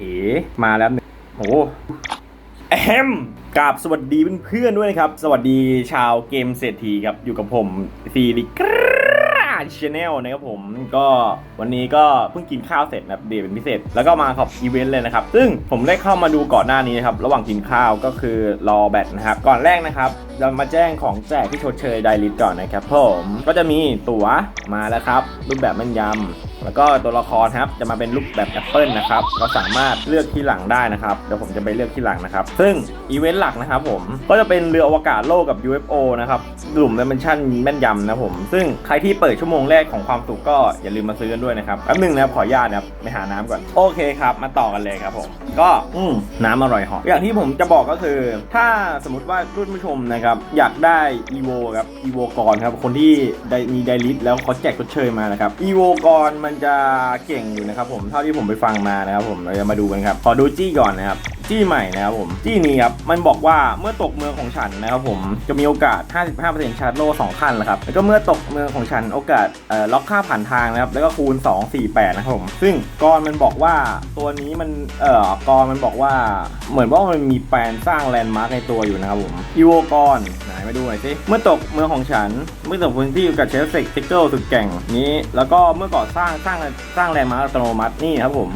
เอ๋มาแล้วหนึ่งโอ้แอมกราบสวัสดีเพื่อนๆด้วยนะครับ สวัสดีชาวเกมเศรษฐีครับ อยู่กับผมซีริกราชแนลนะครับผมก็วันนี้ก็เพิ่งกินข้าวเสร็จนะครับเดย์เป็นพิเศษ แล้วก็มาขอบอีเวนต์เลยนะครับ ซึ่งผมได้เข้ามาดูก่อนหน้านี้นะครับ ระหว่างกินข้าวก็คือรอแบตนะครับ ก่อนแรกนะครับเรามาแจ้งของแจกที่ชดเชยไดริสก่อนนะครับผมก็จะมีตั๋วมาแล้วครับ รูปแบบแม่นยำ แล้วก็ตัวละครครับจะมาเป็นรูปแบบแอปเปิลนะครับก็สามารถเลือกที่หลังได้นะครับเดี๋ยวผมจะไปเลือกที่หลังนะครับ ซึ่งอีเวนต์หลักนะครับผมก็จะเป็นเรืออวกาศโลกกับ UFO นะครับกลุ่มดิเมนชั่นแม่นยำนะผมซึ่งใครที่เปิดชั่วโมงแรกของความสุขก็อย่าลืมมาซื้อกันด้วยนะครับแป๊บหนึงนะครับขออนุญาตนะครับไปหาน้ำก่อนโอเคครับ มาต่อกันเลยครับผมก็อืน้ำอร่อยหอมอย่างที่ผมจะบอกก็คือ ถ้าสมมติว่ารุ่นผู้ชมนะครับอยากได้ EVO ครับ EVO ก่อนครับคนที่ได้มีไดริสแล้วเขาแจกชดเชยมานะครับ EVO ก่อนมันจะเก่งอยู่นะครับผมเท่าที่ผมไปฟังมานะครับผมเราจะมาดูกันครับขอดูจี้ก่อนนะครับ จี้ใหม่นะครับผมจี้นี้ครับมันบอกว่าเมื่อตกเมืองของฉันนะครับผมจะมีโอกาส 55%ชาร์จโล่2ขั้นแหละครับแล้วก็เมื่อตกเมืองของฉันโอกาสล็อกค่าผ่านทางนะครับแล้วก็คูณ 248 นะครับผมซึ่งกรมันบอกว่าตัวนี้มันเอ่อกรมันบอกว่าเหมือนว่ามันมีแปลนสร้างแลนด์มาร์กในตัวอยู่นะครับผมอีโวกรไหนมาดูหน่อยสิเมื่อตกเมืองของฉันเมื่อตกพื้นที่กับเชฟเซกทิกเกิลสุดแก่งนี้แล้วก็เมื่อก่อสร้างสร้างสร้างแลนด์มาร์กอัตโนมัตินี่ครับผม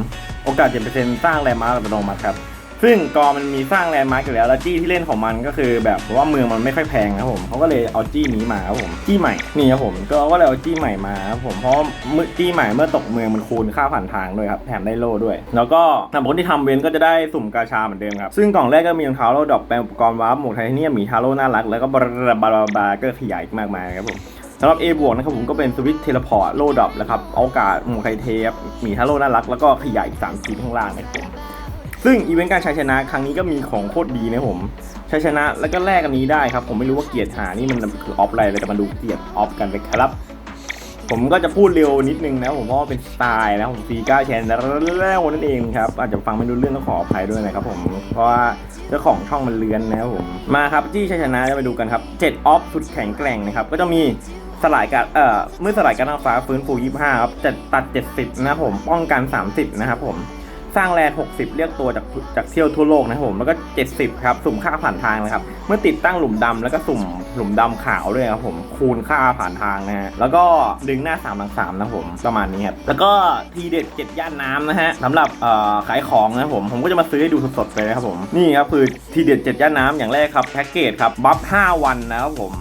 โอกาส7%สร้างแลนด์มาร์กอัตโนมัติครับ ซึ่งกอมันมีสร้างแลนด์มาร์กอยู่แล้วแล้วจี้ที่เล่นของมันก็คือ แบบว่าเมืองมันไม่ค่อยแพงครับผมเขาก็เลยเอาจี้นี้มาครับผมจี้ใหม่นี่ครับผมก็ก็เลยเอาจี้ใหม่มาครับผมเพราะเมื่อจี้ใหม่เมื่อตกเมืองมันคูณค่าผ่านทางด้วยครับแถมได้โล่ด้วย แล้วก็สำหรับคนที่ทำเวนก็จะได้สุ่มกาชาเหมือนเดิมครับซึ่งกล่องแรกก็มีรองเท้าโล่ดอกแปลงอุปกรณ์วาร์ปหมวกไทเทเนียมหมีทาโร่น่ารักแล้วก็บลาบลาบาบลาก็ขยายมากมายครับผมสำหรับ A บวกนะครับผมก็เป็นสวิตเทเลพอร์ตโลดอปนะครับโอกาสหมูไคเทปมีฮาโลน่ารัก แล้วก็ขยายอีก3ทีข้างล่างนะครับผม ซึ่งอีเวนต์การชัยชนะครั้งนี้ก็มีของโคตรดีนะผมชัยชนะแล้วก็แลกอันนี้ได้ครับ ผมไม่รู้ว่าเกียรติหานี่มันคือออฟอะไรเราจะมาดูเกียรติออฟกันไปครับ ผมก็จะพูดเร็วนิดนึงนะผมเพราะว่าเป็นสไตล์นะผมซีก้าแชนแล้วนั่นเองครับอาจจะฟังไม่รู้เรื่องต้องขออภัยด้วยนะครับผมเพราะว่าเจ้าของช่องมันเลือนนะครับผมมาครับที่ชัยชนะจะไปดูกันครับ7ออฟสุดแข็งแกร่งนะครับก็จะมีสลายการเอ่อเมื่อสลายการน้ำฟ้าฟื้นฟู 25 ครับจะตัด 70 นะครับผมป้องกัน 30 นะครับผม สร้างแลนด์60 เรียกตัวจากจากเที่ยวทั่วโลกนะครับผมแล้วก็ 70 ครับสุ่มค่าผ่านทางนะครับ เมื่อติดตั้งหลุมดำแล้วก็สุ่มหลุมดำขาวด้วยครับผมคูณค่าผ่านทางนะฮะแล้วก็ดึงหน้า3หลัง3นะผมประมาณนี้ครับแล้วก็ทีเด็ดเจ็ดย่านน้ำนะฮะสำหรับขายของนะผมผมก็จะมาซื้อให้ดูสดๆเลยนะครับผมนี่ครับคือทีเด็ดเจ็ดย่านน้ำอย่างแรกครับแพ็กเกจครับบัฟ5วันนะครับผม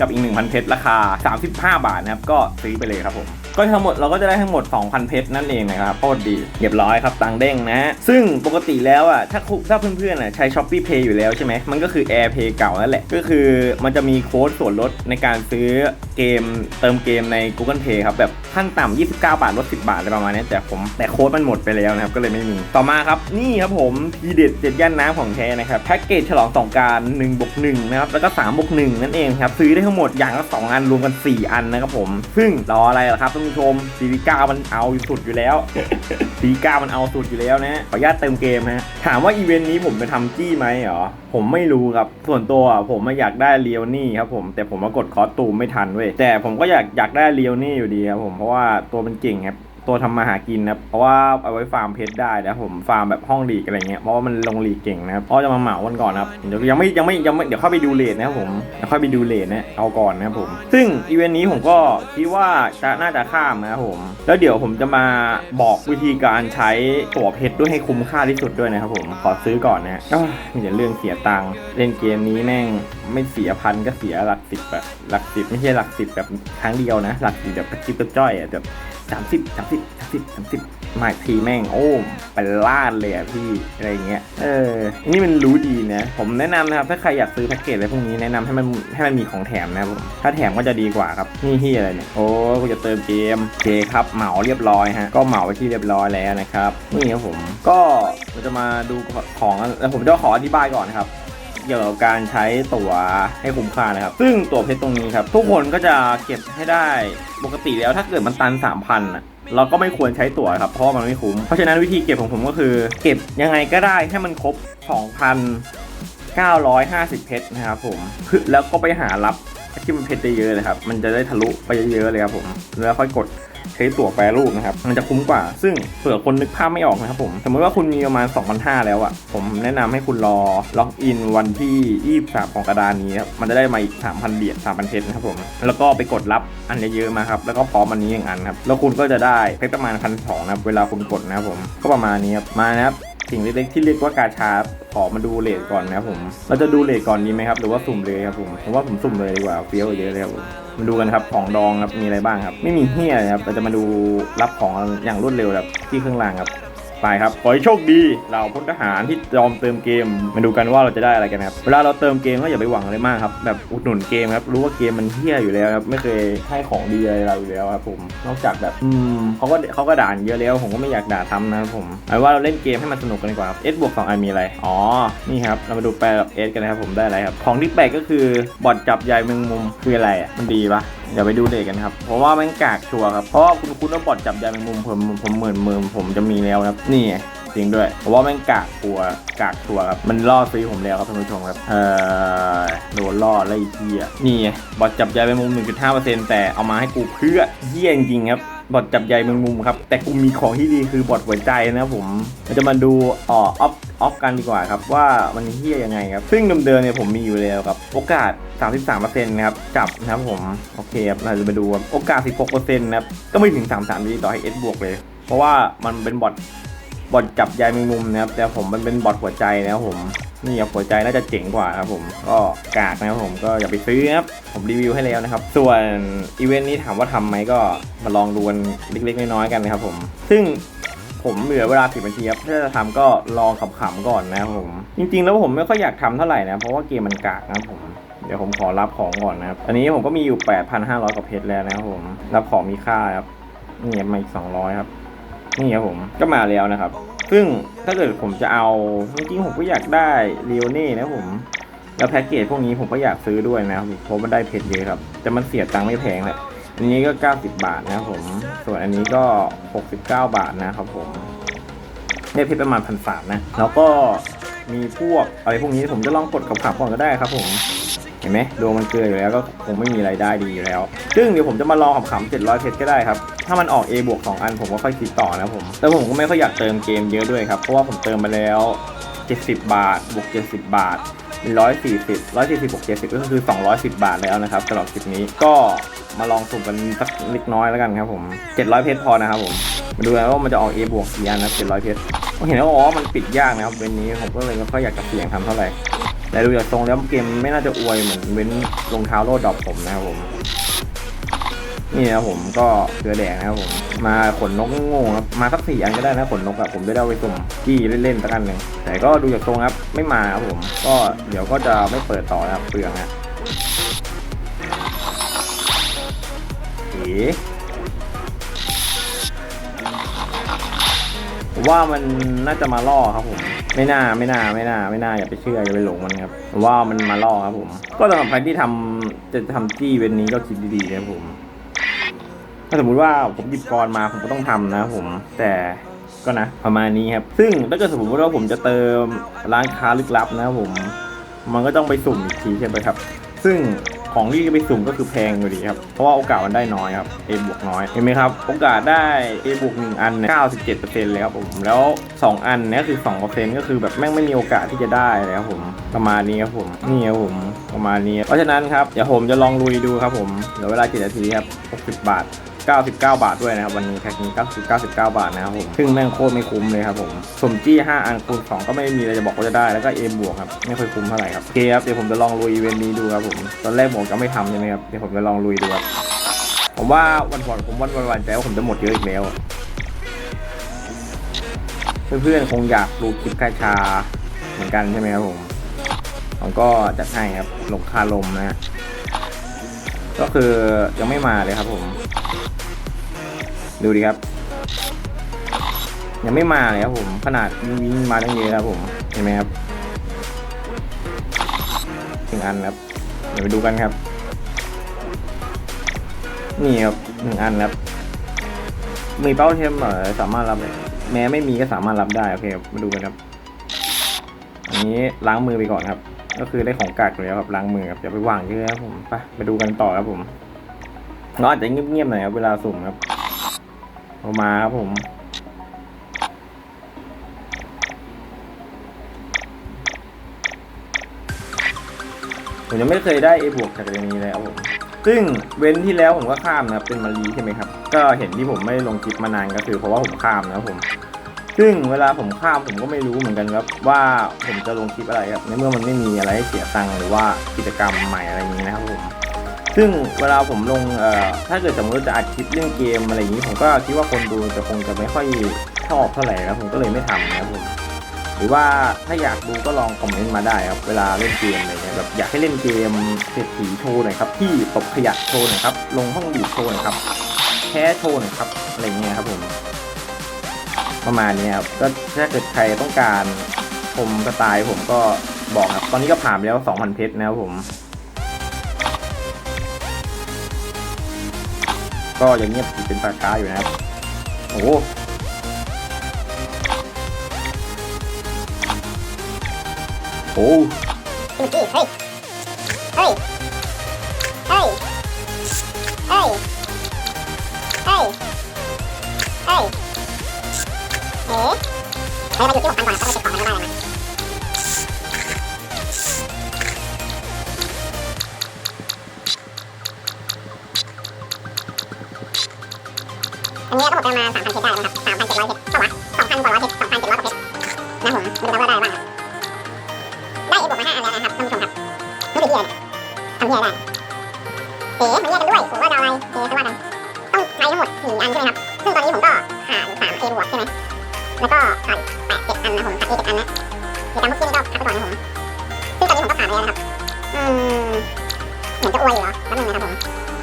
กับอีก 1,000 เพชรราคา 35 บาทนะครับ ก็ซื้อไปเลยครับผม ก็ทั้งหมดเราก็จะได้ทั้งหมด 2,000 เพชรนั่นเองนะครับโคตรดีเรียบร้อยครับตังเด้งนะ ซึ่งปกติแล้วอะถ้าคุถ้าเพื่อนๆอะใช้ s h o p e e Pay อยู่แล้วใช่ไหมมันก็คือ Air Pay เก่านั่นแหละ ก็คือมันจะมีโค้ดส่วนลดในการซื้อเกมเติมเกมใน Google Play ครับแบบขั้นต่ำ29 บาทลด 10 บาทอะไรประมาณนี้แต่ผมแต่โค้ดมันหมดไปแล้วนะครับก็เลยไม่มีต่อมาครับนี่ครับผมทีเด็ดเจ็ดย่านน้ำของแท้นะครับแพ็กเกจฉลองสงการ1บวก1นะครับแล้วก็3บวก1นั่นเองครับซื้อได้ทั้งหมดอย่างละสองอันรวมกัน 4 อันนะครับผม ซึ่งรออะไรล่ะครับท่านผู้ชมซีรีก้ามันเอาสุดอยู่แล้วซีก้ามันเอาสุดอยู่แล้วนะขออนุญาตเติมเกมฮะถามว่าอีเวนต์นี้ผมไปทำจี้ไหมเหรอผมไม่รู้ครับส่วนตัวผมมาอยากได้เลียวนี่ครับผมแต่ผมมากดคอสตูมไม่ทันเว้ยแต่ผมก็อยากอยากได้เลียวนี่อยู่ดีครับผมเพราะว่าตัวมันเก่งครับ ตัวทำมาหากินนะครับเพราะว่าเอาไว้ฟาร์มเพชรได้นะผมฟาร์มแบบห้องลีกอะไรเงี้ยเพราะว่ามันลงลีกเก่งนะครับเพราะจะมาเหมาวันก่อนนะครับเดี๋ยวยังไม่ยังไม่ยังไม่เดี๋ยวเข้าไปดูเลทนะครับผมเดี๋ยวค่อยไปดูเลทนะเอาก่อนนะครับผม ซึ่งอีเวนต์นี้ผมก็คิดว่าจะน่าจะข้ามนะครับผม แล้วเดี๋ยวผมจะมาบอกวิธีการใช้ตั๋วเพชรด้วยให้คุ้มค่าที่สุดด้วยนะครับผมขอซื้อก่อนนะอ้าวมีแต่เรื่องเสียตังค์เล่นเกมนี้แม่งไม่เสียพันก็เสียหลักสิบแบบหลักสิบไม่ใช่หลักสิบแบบครั้งเดียวนะ หลักสิบแบบกระจิบกระจ้อยอะแบบ สามสิบสามสิบสามสิบสามสิบมาทีแม่งโอ้มเป็นล้านเลยอะพี่อะไรเงี้ยเออนี่มันรู้ดีนะ ผมแนะนำนะครับ ถ้าใครอยากซื้อแพ็กเกจอะไรพวกนี้แนะนำให้มันให้มันมีของแถมนะครับผมถ้าแถมก็จะดีกว่าครับนี่ที่อะไรเนี่ยโอ้กูจะเติมเกมโอเคครับเหมาเรียบร้อยฮะก็เหมาไว้ที่เรียบร้อยแล้วนะครับนี่ครับผมก็เราจะมาดูของแล้วผมจะขออธิบายก่อนนะครับ เกี่ยวกับการใช้ตั๋วให้คุ้มค่านะครับ ซึ่งตั๋วเพชรตรงนี้ครับ ทุกคนก็จะเก็บให้ได้ปกติแล้วถ้าเกิดมันตัน 3,000อะเราก็ไม่ควรใช้ตั๋วครับเพราะมันไม่คุ้ม เพราะฉะนั้นวิธีเก็บของผมก็คือ เก็บยังไงก็ได้ให้มันครบ 2,950 เพชรนะครับผมคือแล้วก็ไปหารับที่มันเพชรเยอะๆเลยครับ มันจะได้ทะลุไปเยอะๆเลยครับผม แล้วค่อยกด ช้ตั๋วแปรรูปนะครับ มันจะคุ้มกว่า ซึ่งเผื่อคนนึกภาพไม่ออกนะครับผม สมมติว่าคุณมีประมาณ 2,500 แล้วอะผมแนะนำให้คุณรอล็อกอินวันที่ 23 ของกระดานนี้ครับมันจะได้มาอีก 3,000เหรียญ3,000เพชรนะครับผม แล้วก็ไปกดรับอันเยอะๆมาครับ แล้วก็พร้อมอันนี้อย่างอันครับ แล้วคุณก็จะได้เพชรประมาณพันสองนะครับ เวลาคุณกดนะครับผม ก็ประมาณนี้ครับ มานะครับ สิ่งเล็กๆที่เรียกว่ากาชาขอมาดูเลทก่อนนะครับผมเราจะดูเลทก่อนดีไหมครับหรือว่าสุ่มเลยครับผมผมว่าผมสุ่มเลยดีกว่าเฟี้ยวเยอะเลยครับมาดูกันครับของดองครับมีอะไรบ้างครับ ไม่มีเฮียครับเราจะมาดูรับของอย่างรวดเร็วแบบที่เครื่องรางครับ ไปครับ ขอให้โชคดีเราพลทหารที่ยอมเติมเกม มาดูกันว่าเราจะได้อะไรกันครับ เวลาเราเติมเกมก็อย่าไปหวังอะไรมากครับ แบบอุดหนุนเกมครับ รู้ว่าเกมมันเฮี้ยอยู่แล้วครับ ไม่เคยให้ของดีอะไรเราอยู่แล้วครับผม นอกจากแบบ อืมเขาก็เขาก็ด่าเยอะแล้ว ผมก็ไม่อยากด่าทำนะครับผมเอาว่าเราเล่นเกมให้มันสนุกกันดีกว่าครับ S บวก2 i มีอะไร อ๋อ นี่ครับ เรามาดูแปลกับ S กันนะครับผมได้อะไรครับ ของที่แปลกก็คือบอดจับใยแมงมุมคืออะไรอะ มันดีปะ เดี๋ยวไปดูเด็กกันครับ เพราะว่าแม่งกากชัวร์ครับ เพราะว่าคุณคุณว่าบอดจับยาแมงมุมผมผมหมื่นหมื่นผมจะมีแล้วครับ นี่ไงจริงด้วย เพราะว่าแม่งกากชัวกากชัวร์ครับ มันล่อซื้อผมแล้วครับท่านผู้ชมครับ เอ่อโดนล่อไล่เหี้ยนี่ไงบอดจับยาแมงมุม 1.5%แต่เอามาให้กูเพื่อเหี้ยจริงครับ บอดจับใยแมงมุมครับ แต่กูมีของที่ดีคือบอดหัวใจนะครับผมเราจะมาดูออออฟออฟกันดีกว่าครับ ว่ามันเฮี้ยยังไงครับ ซึ่งเดิมๆเนี่ยผมมีอยู่แล้วครับ โอกาส 33%นะครับ จับนะครับผม โอเคครับเราจะมาดูครับโอกาส 16%นะครับ ก็ไม่ถึง 33ดีต่อให้ S บวกเลย เพราะว่ามันเป็นบอดบอดจับใยแมงมุมนะครับ แต่ผมมันเป็นบอดหัวใจนะครับผม นี่ครับหัวใจน่าจะเจ๋งกว่าครับผมก็กากนะครับผมก็อย่าไปซื้อนะครับผมรีวิวให้แล้วนะครับ ส่วนอีเวนต์นี้ถามว่าทำไหมก็มาลองดูกันเล็กๆน้อยๆกันนะครับผม ซึ่งผมเหลือเวลาสิบนาทีครับถ้าจะทำก็ลองขำๆก่อนนะครับผม จริง ๆ แล้วผมไม่ค่อยอยากทำเท่าไหร่นะเพราะว่าเกมมันกากนะครับผมเดี๋ยวผมขอรับของก่อนนะครับ อันนี้ผมก็มีอยู่ 8,500กว่าเพชรแล้วนะครับผม รับของมีค่าครับ นี่มาอีก200 ครับ นี่ครับผมก็มาแล้วนะครับ ซึ่งถ้าเกิดผมจะเอาจริงๆผมก็อยากได้เรียวเน่นะผมแล้วแพ็กเกจพวกนี้ผมก็อยากซื้อด้วยนะครับเพราะมันได้เพชรเยอะครับ แต่มันเสียตังค์ไม่แพงแหละอันนี้ก็ 90 บาทนะครับผม ส่วนอันนี้ก็ 69 บาทนะครับผมได้เพชรประมาณพันสามนะ แล้วก็มีพวกอะไรพวกนี้ผมจะลองกดขับๆก่อนก็ได้ครับผมเห็นไหมดวงมันเกลืออยู่แล้วก็คงไม่มีรายได้ดีอยู่แล้ว ซึ่งเดี๋ยวผมจะมาลองขำๆ700เพชรก็ได้ครับ ถ้ามันออก A บวก2อันผมก็ค่อยคิดต่อนะผมแต่ผมก็ไม่ค่อยอยากเติมเกมเยอะด้วยครับเพราะว่าผมเติมมาแล้ว 70 บาทบวก70 บาทเป็น140 140บวก70 ก็คือ 210 บาทแล้วนะครับสำหรับคลิปนี้ก็มาลองสุ่มกันสักเล็กน้อยแล้วกันครับผม 700 เพชรพอนะครับผมมาดูกันว่ามันจะออก A บวกกี่อันนะ700 เพชรผมเห็นว่าอ๋อมันปิดยากนะครับเวนนี้ผมก็เลยไม่ค่อยอยากจะเสี่ยงทำเท่าไหร่แต่ดูจากทรงแล้วเกมไม่น่าจะอวยเหมือนเว้นรองเท้าโลดดรอปผมนะครับผม นี่นะผมก็เกลือแดงนะครับผมมาขนนกโง่ๆครับมาสักสี่อันก็ได้นะขนนกอะผมได้เอาไปสุ่มจี้เล่นๆสักอันหนึ่งแต่ก็ดูจากทรงครับไม่มาครับผม ก็เดี๋ยวก็จะไม่เปิดต่อนะครับเปลืองฮะเอ๋ว่ามันน่าจะมาล่อครับผม ไม่น่าไม่น่าไม่น่า ไม่น่าอย่าไปเชื่ออย่าไปหลงมันครับว่ามันมาล่อครับผม ก็สำหรับใครที่ทำจะทำจี้เว้นนี้ก็คิดดีๆนะผม ถ้าสมมุติว่าผมหยิบกรมาผมก็ต้องทำนะผมแต่ก็นะประมาณนี้ครับ ซึ่งถ้าเกิดสมมติว่าผมจะเติมร้านค้าลึกลับนะครับผม มันก็ต้องไปสุ่มอีกทีใช่ไหมครับ ซึ่งของที่ไปสุ่มก็คือแพงอยู่ดีครับ เพราะว่าโอกาสมันได้น้อยครับ A บวกน้อย เห็นไหมครับ โอกาสได้ A บวก1อันเนี่ย97%เลยครับผม แล้ว2อันเนี่ยคือ2%ก็คือแบบแม่งไม่มีโอกาสที่จะได้เลยครับผม ประมาณนี้ครับผม นี่ครับผมประมาณนี้ เพราะฉะนั้นครับ เดี๋ยวผมจะลองลุยดูครับผม เหลือเวลา7นาทีครับ60บาท 99 บาทด้วยนะครับวันนี้แพ็คนี้90 99 บาทนะครับผมซึ่งแม่งโคตรไม่คุ้มเลยครับผมสมจี้ 5 อันคูณ2ก็ไม่มีอะไรจะบอกว่าจะได้แล้วก็เอบวกครับไม่ค่อยคุ้มเท่าไหร่ครับโอเคครับเดี๋ยวผมจะลองลุยอีเวนต์นี้ดูครับผมตอนแรกผมจะไม่ทำใช่ไหมครับเดี๋ยวผมจะลองลุยดูครับผมว่าวันก่อนผมวันวันวันใจว่าผมจะหมดเยอะอีกแล้วเพื่อนๆคงอยากดูคลิปคาชาเหมือนกันใช่ไหมครับผมผมก็จัดให้ครับลงคาลมนะฮะก็คือยังไม่มาเลยครับผม ดูดิครับ ยังไม่มาเลยครับผม ขนาดวิ่งมาตั้งเยอะแล้วผม เห็นไหมครับหนึ่งอันครับ เดี๋ยวไปดูกันครับ นี่ครับหนึ่งอันครับ มีเป้าเทมเหรอสามารถรับ แม้ไม่มีก็สามารถรับได้ โอเคครับมาดูกันครับ อันนี้ล้างมือไปก่อนครับ ก็คือได้ของกากอยู่แล้วครับล้างมือครับอย่าไปวางเยอะครับผม ไปไปดูกันต่อครับผมเราอาจจะเงียบๆหน่อยครับเวลาสุ่มครับ เอามาครับผม ผมยังไม่เคยได้ A บวกจากเรื่องนี้เลยครับผม ซึ่งเว้นที่แล้วผมก็ข้ามนะครับเป็นมารีใช่ไหมครับ ก็เห็นที่ผมไม่ลงคลิปมานานก็คือเพราะว่าผมข้ามนะครับผม ซึ่งเวลาผมข้ามผมก็ไม่รู้เหมือนกันครับว่าผมจะลงคลิปอะไรครับในเมื่อมันไม่มีอะไรให้เสียตังค์หรือว่ากิจกรรมใหม่อะไรอย่างนี้นะครับผม ซึ่งเวลาผมลงถ้าเกิดสมมติจะอัดคลิปเรื่องเกมอะไรอย่างนี้ ผมก็คิดว่าคนดูจะคงจะไม่ค่อยชอบเท่าไหร่ครับผมก็เลยไม่ทำนะครับผมหรือว่าถ้าอยากดูก็ลองคอมเมนต์มาได้ครับเวลาเล่นเกมอะไรเงี้ยแบบอยากให้เล่นเกมเศรษฐีโชว์หน่อยครับที่ตบขยะโชว์หน่อยครับลงห้องบีโชว์หน่อยครับแพ้โชว์หน่อยครับอะไรเงี้ยครับผม ประมาณนี้ครับก็ถ้าเกิดใครต้องการชมสไตล์ผมก็บอกครับ ตอนนี้ก็ผ่านไปแล้ว 2,000 เพชรนะครับผม ก็ยังเงียบอยู่เป็นปากกาอยู่นะครับ โอ้โหโอ้เมื่อกี้เฮ้ยเฮ้ยเฮ้ยเฮ้ยเฮ้ยเฮ้ยเอ๊ะเฮ้ยมาอยู่ที่หกพันก่อนต้องไปเก็บ ที่อะไรเนี่ยทำที่อะไรเนี่ยเอ๋มันแยกกันด้วยผมว่าดาวอะไรเอ๋เขาว่ากันต้องใช้ทั้งหมดสี่อันใช่ไหมครับ ซึ่งตอนนี้ผมก็ขาดอยู่สามเอบวกใช่ไหมแล้วก็ขาดแปดเจ็ดอันนะผมขาดเอเจ็ดอันนะกิจกรรมเมื่อกี้นี่ก็พักไปก่อนนะผม ซึ่งตอนนี้ผมก็ขาดไปแล้วนะครับ อืมเหมือนจะอวยอยู่เหรอแป๊บนึงนะครับผม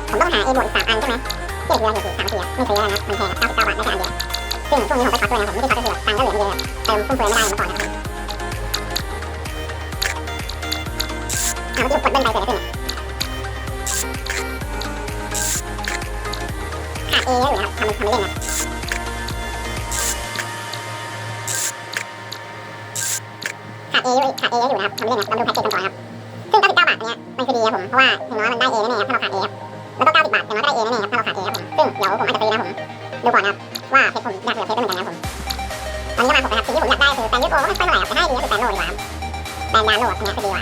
ผมต้องหาเอบวกอีกสามอันใช่ไหมที่เหลืออยู่สี่สามสี่ไม่ซื้อแล้นะมันแพงเก้าสิบเก้าบาทได้แค่อันเดียวซึ่งช่วงนี้ผมไปพักด้วยนะผมไม่ได้พักก็คือตังค์ก็เหลือไม่เยอะเติมฟุ่มเฟือยไม่ได้เมื่อก่อนนะครับถามว่าที่ผมกดเบิ้ลไปเกิดอะไรขึ้นขาด เอเยอะอยู่นะครับทำทำเล่นนะขาดเอเยอะขาดเอเยอะอยู่นะครับทำเล่นนะเราดูแพ็กเกจกันก่อนครับซึ่ง99บาทเนี้ยมันคือดีครับผมเพราะว่าอย่างน้อยมันได้เอแน่ๆครับถ้าเราขาดเอครับแล้วก็90บาทอย่างน้อยก็ได้เอแน่ๆครับถ้าเราขาดเอครับผมซึ่งเดี๋ยวผมอาจจะซื้อนะผมดูก่อนนะครับว่าเพชรผมอยากเหลือเพชรด้วยเหมือนกันนะครับผมตอนนี้ก็มาผมนะครับสิ่งที่ผมอยากได้คือแปลงยุทโอก็ไม่ค่อยเท่าไหร่ครับแต่ให้ดีก็คือแปลงโลดีกว่าครับแปลงดาโลอันเนี้ยคือดีกว่า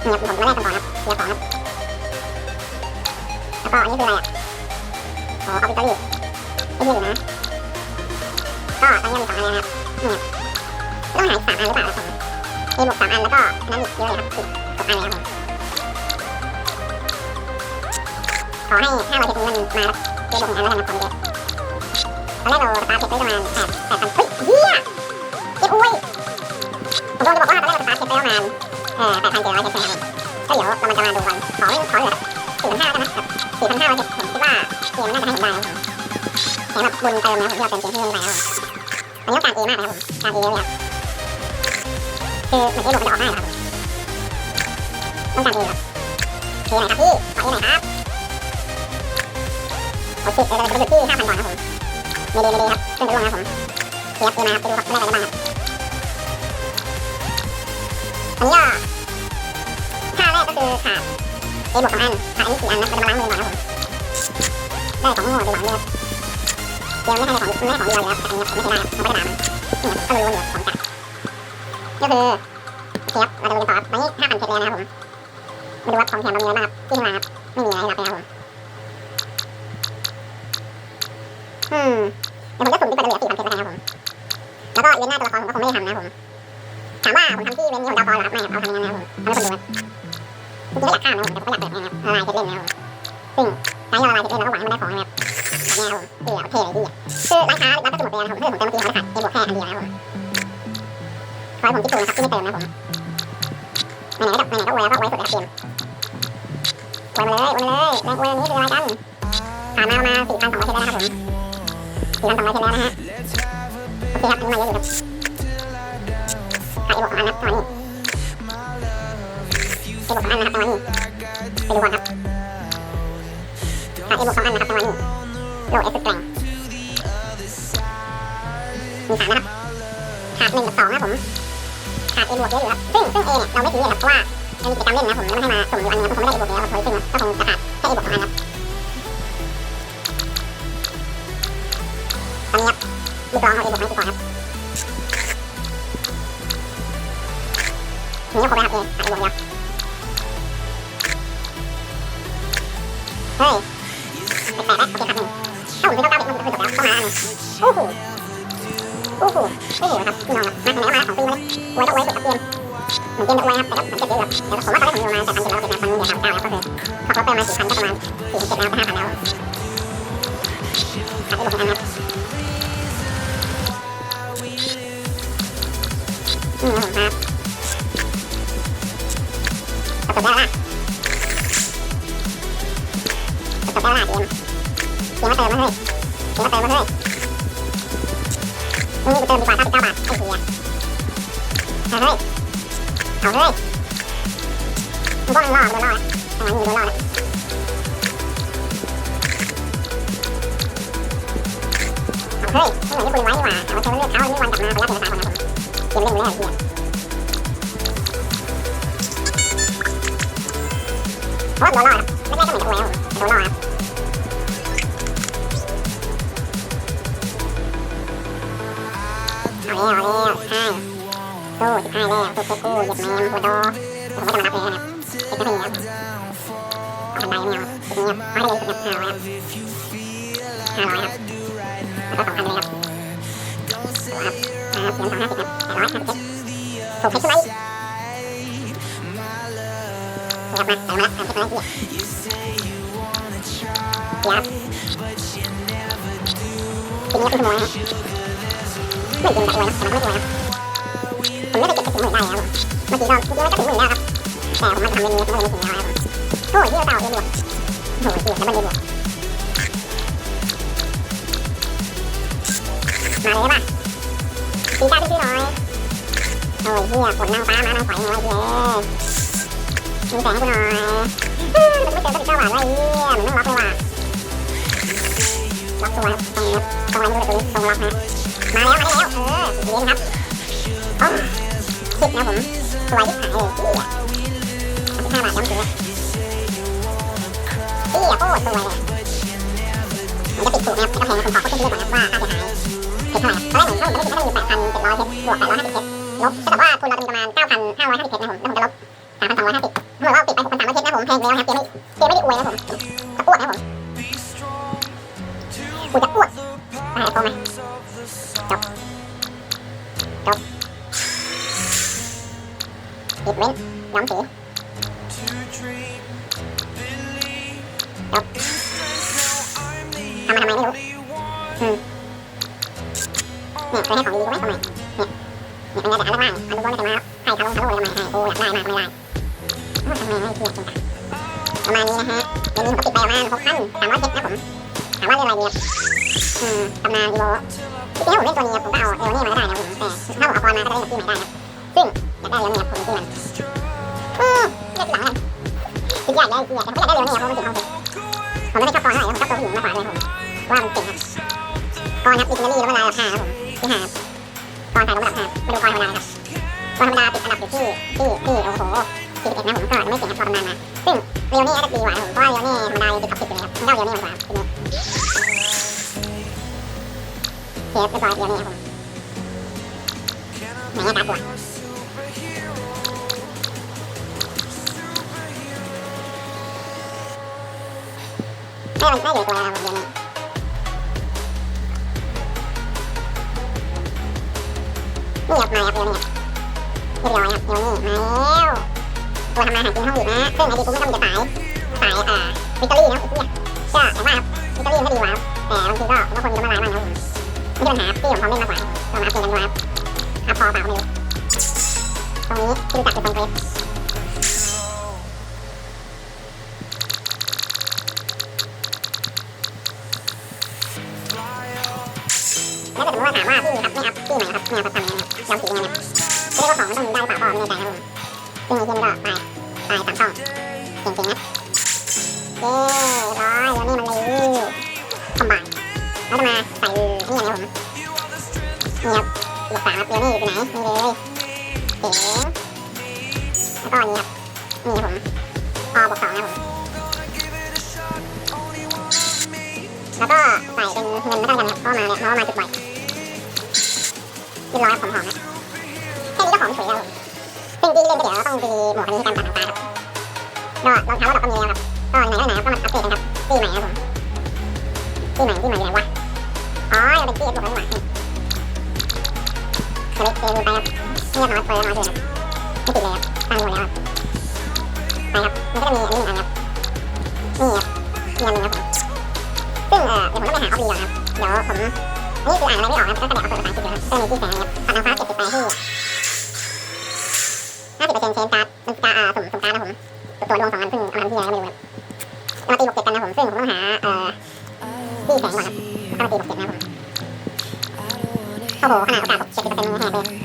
เนี่ยผมมาแรกกันก่อนครับเทียร์สองครับแล้วก็อันนี้คืออะไรอะ อ๋อเอาไปตอรี่ไม่ใช่หรือนะ ก็ตอนนี้มีสองอันนะครับเนี่ยต้องหาอีกสามอันหรือเปล่าครับผมมีบวกสามอันแล้วก็อันนั้นอีกเยอะเลยครับอีกหกอันเลยครับผมขอให้ห้าร้อยเพชรนี้มันมาแล้วเจอบวกอันแล้วกันนะขอเยอะตอนแรกเราตาร์ทเพชรไว้ประมาณแปดแปดพันเฮ้ยเฮียเจ็บอุ้ยผมโดนจะบอกว่าตอนแรกเราตาร์ทเพชรไว้ประมาณเอ่อแปดพันเจ็ดร้อยเพชรใช่ไหมก็เดี๋ยวเรามันจะมาดูกันขอไม่ขอเหลือสี่พันห้าแล้วกันนะสี่พันห้าร้อยเพชรผม คิดว่าเกมน่าจะให้ผมได้นะผมแถมแบบบุญเติมนะผมที่เราเติมเกมที่นี่ไปแล้วอันนี้การเอมากนะครับผมการเอเยอะเลยคือเหมือนเอหลบมันจะออกง่ายครับต้องการเอครับเอไหนครับพี่ขอเอไหนครับโอเคเราจะไปดูที่ห้าพันก่อนนะผมเมเดเมเดครับขึ้นไปร่วงนะผมเทียบเอมาครับไปดูครับได้อะไรบ้างครับอันนี้ก็ท่าแรกก็คือขาดเอบวกสองอันขาดอันนี้สี่อันนะเราจะมาล้างมือก่อนนะผม ได้สองหัวไปหวานเลยเดี๋ยวไม่ให้ของไม่ให้ของเดียวแล้วแต่อันนี้ผมไม่ใช่ได้ผมไม่ได้ด่ามนี่ก็รู้อยู่ของจัดก็คือโอเคครับเราจะดูกันต่อครับตอนนี้ห้าพันเพชรแล้วนะครับผมมาดูว่าของแถมเรามีอะไรบ้างครับที่มาครับไม่มีอะไรห้รับนะครับผมอืมเดี๋ยวผมจะสุ่มที่ไปเหลือสี่พันเพชรแล้วกันครับผมแล้วก็เว้นหน้าตัวละครผมก็คงไม่ได้ทำนะครับผมถามว่าผมทำที่เวนนี้ผมจะพอหรอครับไม่ครับเอาทำยังไงนะครับผมเอาให้คนดูครับจริงๆก็อยากข้ามนะผมแต่ก็อยากเปิดนะครับละลายเพชรเล่นนะครับซึ่ง การที่เราละลายเพชรเล่นเราก็หวังให้มันได้ของนะครับแบบนี้ครับผมเดี๋ยวเท่เลยดีคือร้านค้าร้านก็จะหมดไปแล้วนะครับผมเพื่อนผมเติมเมื่อกี้เขาจะขาดเอบวกแค่อันเดียวนะครับผมขอให้ผมที่ถูกนะครับที่ไม่เติมนะผมไหนๆก็ไหนๆก็อวยแล้วก็อวยสุดแล้วเกมอวยมาเลยอวยมาเลยแรงอวยอันนี้คืออะไรกันผ่านมาประมาณสี่พันสองร้อยเพชรแล้วนะครับผมสี่พันสองร้อยเพชรแล้วนะฮะโอเคครับอันนี้มาเยอะอยู่ครับขาดเอบวกของอันนะประมาณนี้เอบวกสองอันนะครับจังหวะนี้ไปดูก่อนครับ ขาดเอบวกสองอันนะครับจังหวะนี้โลเอสแกร่งมีสามนะครับขาดหนึ่งกับสองนะผมขาดเอบวกเยอะอยู่ครับซึ่งซึ่งเอเนี่ยเราไม่ถือเลยครับเพราะว่ามันมีกิจกรรมเล่นนะผมแล้วไม่ให้มาสุ่มอยู่อันนึงผมไม่ได้เอบวกแล้วผมเลยซึ่งก็คงจะขาดแค่เอบวกสองอันครับลูกรองเขาเองบอกให้ตีก่อนครับนี่ก็ครบแล้วครับเอขาดบวกเดียว โอ้โหโอ้โหครับพี่น้องครับมาทางไหนมาของฟรีมาเลยอวยต้องอวยสุดครับเกมเหมือนเกมจะอวยครับแต่ก็เหมือนจะเยอะแบบแต่ผมว่าตอนแรกผมอยู่ประมาณจากพันเจ็ดร้อยเจ็ดนะตอนนี้เหลือสามเก้าแล้วก็คือพอเขาเติมมาสี่พันก็ประมาณสี่เจ็ดแล้วก็ห้าพันแล้วขาดไปหมดเหมือนกันครับอืมครับจบได้ละจบได้ละเกมเกมมาเติมมาเฮ้ยเกมมาเติมมาเฮ้ย นี่เติมดีกว่า99บาทไอ้เหี้ยเอาเฮ้ยเอาเฮ้ยมึงก็ยังรอดโดนรอดทำไมมึงโดนรอดเอาเฮ้ยไม่เหมือนที่คุยไว้นี่หว่าเอามาเชิญเลือกเขาไม่วันกลับมาเขารับเอกสารก่อนนะผมเกมเล่นเลยไอ้เหี้ยโอ้โดนรอดครับแรกๆก็เหมือนจะคุยครับผมโดนรอครับเอาแล้วเอาแล้วใช่สู้สิบห้าแล้วสู้เช็เหมดอผมก็จะมเลยนะครับเช็คก็ให้ครับเอาบันไดไม่เอาเช็คเงียบเอาให้เลยสุดครับห้าร้อยครับห้าร้อยครับแล้วก็สองพันเลยครับครับครับเสียงสองห้าสิบครับ แปดร้อยห้าสิบเจ็ดถูกเช็คขึ้นมาอีกนี่ครับมาใส่มาแล้วทำ เช็คมาแล้วเกียร์เกียนี้ก็คือขโมยครับไม่จริงพันไม่อวยนะผมไม่ได้เก็บไปถึงหมื่นได้แล้วเมื่อกี้ก็เมื่อกี้ก็ถึงหมื่นแล้วครับแต่ผมมาทำเรื่องนี้ผมเลยไม่ถึงแล้วครับโอ้ยเที่ยวเต่าเรียนบวกโอ้ยเที่แล้วมันเรียนบวกมาเลยป่ะตีตาพี่ๆหน่อยโอ้ยเที่ยฝนนางฟ้ามานั่งฝอยไว้เย้มีแสงกูหน่อยมันไม่เจอก็ติดเก้าบาทไว้เยี่ยมันต้องล็อกเลยว่ะล็อกตัวครับตรงนี้ตรงอะไรไม่รู้เลยตัวนี้ตรงล็อกนะ มาแล้วมาแล้วเออสีเลี้ยงครับโอ้สิบนะผมสวยที่หายเลยเตี้ยสิบห้าบาทย้ำเสียเตี้ยโคตรสวยเลยมันจะติดถูกนะครับแล้วก็แพงผมขอเขาขึ้นเรื่อยก่อนนะว่าค่าเสียหายเท่าไหร่ตอนแรกผมเข้าผมไม่ได้คิดว่ามีแปดพันเจ็ดร้อยเพชรบวกแปดร้อยห้าสิบเพชรลบก็แบบว่าทุนเราเป็นประมาณเก้าพันห้าร้อยห้าสิบเพชรนะผมแล้วผมจะลบสามพันสองร้อยห้าสิบถ้าเกิดว่าติดไปหกพันสามร้อยเพชรนะผมแพงแล้วครับเกมไม่เกมไม่ได้อวยนะผม ปิดเว้นย้ำสีจบทำมาทำไมไม่รู้อืมเนี่ยเคยให้ของดีๆกูไหมทำไมเนี่ยเนี่ยเป็นไงแต่อันละบ้างอันละบ้างไม่จะมาให้ทะลุทะลุเลยทำไมให้กูอยากได้มากไม่ได้ทำไมให้เทียบจริงจังประมาณนี้นะฮะเดี๋ยวนี้ผมติดไปประมาณหกพันสามร้อยเจ็ดนะผมถามว่าเรื่องอะไรเนี่ยอืมตำนานอีโวที่จริงถ้าผมเล่นตัวนี้ผมก็เอาเอลนี่มาได้นะผมแต่ถ้าผมเอาคอนมาก็จะเล่นกับพี่ไม่ได้นะซึ่ง อยากได้แล้วเนี่ยผมที่มันอืมเลือกหลังกันคืออยากได้คืออยากได้ผมอยากได้เร็วเนี่ยเพราะมันติดห้องผมผมไม่ได้ชอบกอนเท่าไหร่ผมชอบตัวผู้หญิงมากกว่าเลยผมว่ามันเก่งครับกอนครับดิกชันนารีแล้วเวลาราคาครับผมที่หากอนถ่ายรูประดับห้ามาดูกอนธรรมดานะครับกอนธรรมดาติดอันดับอยู่ที่ที่ที่โอ้โหสี่สิบเอ็ดนะผมก็ไม่เก่งครับพอประมาณมาซึ่งเรียวนี่น่าจะดีกว่าผมเพราะว่าเรียวนี่ธรรมดายังติดท็อปสิบอยู่เลยครับผมเล่าเรียวนี่มากกว่าทีนี้เทปเรียบร้อยเรียวนี่ครับผมไหนเนี่ยตาตัว ไม่มันไม่เหลือตัวแล้วผมเดี๋ยวนี้นี่ครับมาครับเดี๋ยวนี้เรียบร้อยครับเดี๋ยวนี้มาแล้วตัวทำมาหากินห้องอยู่นะซึ่งไอดีกูไม่ต้องจะสายสายอ่าวิตาลีนะไอ้เหี้ยก็แต่ว่าครับวิตาลีนก็ดีกว่าแต่บางทีก็ผมว่าคนจะมาร้ายมากนะผมไม่ใช่ปัญหาที่ผมพร้อมเล่นมากกว่าลองมาอัพเกมกันดูครับอัพพอเปล่าไม่รู้ตรงนี้ที่รู้จักคือตรงเกร มซึ่งไอ้ที่นี่ก็ตายตายสามช่องเก่งๆนะเย้ร้อยแล้วนี่มันเลยคอมบายแล้วจะมาใส่อันนี้อย่างนี้ผมนี่ครับบวกสามครับเดี๋ยวนี่อยู่ไหนนี่เลยเก๋แล้วก็อันนี้ครับนี่ครับผมพอบวกสองนะผมแล้วก็ใส่เป็นเงินไม่ต้องกันครับเพราะมาเนี่ยเพราะมาจุดบ่อยเรียบร้อยครับหอมนะแค่นี้ก็หอมสวยแล้วผม ซึ่งที่เล่นก็เดี๋ยวต้องมีหมวกอันนี้การตัดน้ำตาครับก็รองเท้าเราก็มีแล้วครับก็ไหนๆไหนก็มาอัปเดตกันครับที่ใหม่ครับผมที่ใหม่ที่ใหม่อยู่ไหนวะอ๋อยังเป็นที่เอฟบวกแล้วนี่หว่าสลิปเองไปครับเงียบน้อยเปิดน้อยเลยครับไม่ติดเลยครับตั้งหมดแล้วครับไปครับมันก็จะมีอันนี้อันครับนี่ครับมีอันนึงครับผมซึ่งเออเดี๋ยวผมต้องไปหาออฟลีก่อนครับเดี๋ยวผมนี่คืออ่านอะไรไม่ออกนะก็จะแบบเอาเปิดภาษาอังกฤษนะครับก็มีที่แสงครับตัดน้ำฟ้าเจ็ดสิบไปที่ห้า สิบเปอร์เซ็นต์เชนการ์ดมันการ์ดสุ่มสุ่มการ์ดนะผมตัวดวงสองอันซึ่งเอามาที่ไหนก็ไม่รู้ครับจะมาตีบวกเจ็ดกันนะผมซึ่งผมต้องหาเอ่อที่แสงก่อนครับก็มาตีบวกเจ็ดนะครับผมโอ้โหขนาดโอกาสบวกเจ็ดสิบเปอร์เซ็นต์มันแหกเลย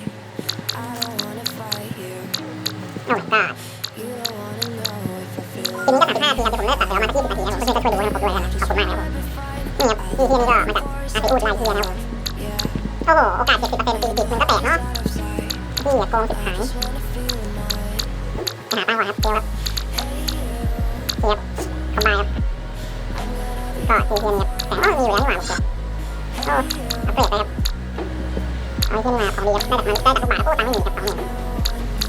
โอ้ my god ทีนี้ก็สามสิบห้าทีครับผมเลิกตัดเดี๋ยวมาสักยี่สิบนาทีนะผมเพื่อนๆก็ช่วยดูนะครับผมด้วยนะครับขอบคุณมากนะครับผมนี่ครับที่ที่นี่ก็มาจากอาติอูดไลน์ที่นะครับผมโอ้โหโอกาส70%ตีติดมันก็แตกเนาะ นี่อย่าโกงสิบหายหาป้าก่อนครับเจลครับเทียบคอมไบครับก็ทีเทียนครับแต่ว่ามีอยู่แล้วนี่หว่าโอเคโอ้อัปเกรดไปครับเอาขึ้นมาของดีครับได้จากมันได้จากกระบาดโอ้ตังค์ไม่มีครับสองหมื่น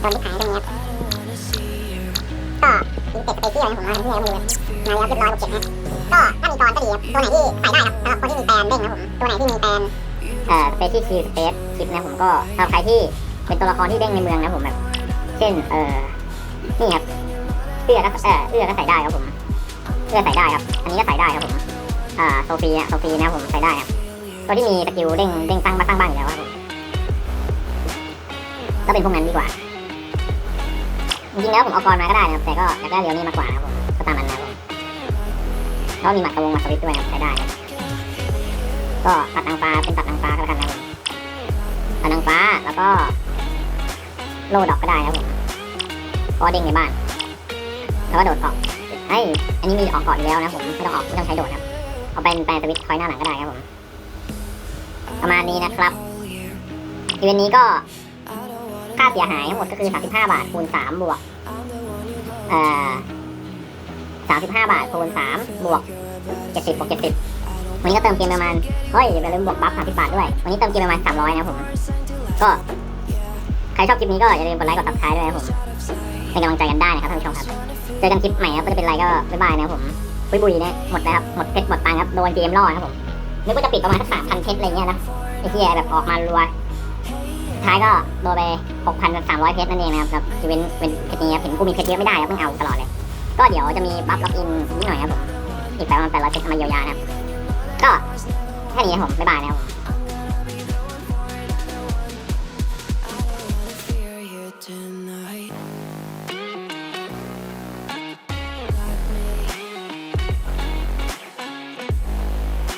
โดนที่ขายตรงนี้ครับก็ยิงเป็ดไปเที่ยวนะผมว่าที่ไหนไม่รู้นายครับเรียบร้อยหกเจ็ดนะก็ถ้ามีกรก็ดีครับตัวไหนที่ใส่ได้ครับสำหรับคนที่มีแปลนเด้งนะผมตัวไหนที่มีแปลนเอ่อสเปซที่คิวสเปซคลิปนะผมก็สำหรับใครที่ เป็นตัวละครที่เด้งในเมืองนะผมแบบ เช่น เอ่อ นี่ครับ เอื้อก็เออเอื้อก็ใส่ได้ครับผม เอื้อใส่ได้ครับ อันนี้ก็ใส่ได้ครับผม อ่า โซฟีอะโซฟีนะผมใส่ได้ครับ ตัวที่มีสกิลเด้งเด้งตั้งมาตั้งบ้านอยู่แล้วครับผมก็เป็นพวกนั้นดีกว่า จริงๆแล้วผมเอากรมาก็ได้นะครับ แต่ก็อยากได้เรียวนี่มากกว่านะครับผม ก็ตามนั้นนะครับผมแล้วมีหมัดตะวงหมัดสวิตช์ด้วยครับใช้ได้ครับก็ตัดนางฟ้าเป็นตัดนางฟ้าก็แล้วกันนะครับตัดนางฟ้าแล้วก็ โลดอกก็ได้นะครับผมพราะว่าเด้งในบ้าน แล้วก็โดดออกไอ้ยอันนี้มีออกก่อนแล้วนะผมไม่ต้องออกไม่ต้องใช้โดดครับ เอาเป็นแปลสวิตช์คอยหน้าหลังก็ได้ครับผม ประมาณนี้นะครับอีเวนต์นี้ก็ค่าเสียหายทั้งหมดก็คือ 35 บาทคูณ 3 บวก เอ่อ 35 บาทคูณ 3 บวก 70บวก70 วันนี้ก็เติมเกมประมาณ เฮ้ยอย่าลืมบวกบัฟ30 บาทด้วย วันนี้เติมเกมประมาณ 300 นะผม ก็ ใครชอบคลิปนี้ก็อย่าลืมกดไลค์กด subscribe ด้วยนะผมเป็นกำลังใจกันได้นะครับท่านผู้ชมครับเจอกันคลิปใหม่ครับก็จะเป็นไรก็บ๊ายบายนะครับผมบุยบุยเนี่ยหมดแล้วครับหมดเพชรหมดตังครับโดนเกมล่อครับผมนึกว่าจะปิดประมาณสักสามพันเพชรอะไรเงี้ยนะไอ้เหี้ยแบบออกมารัวท้ายก็โดนไปหกพันสามร้อยเพชรนั่นเองนะครับกับอีเวนเป็นเพชรนี้ครับเห็นกูมีเพชรเยอะไม่ได้ครับต้องเอาตลอดเลย ก็เดี๋ยวจะมีบัฟล็อกอินนิดหน่อยครับผมอีกประมาณแปดร้อยเพชรมาเยียวยานะครับก็แค่นี้ครับผมบ๊ายบายนะครับ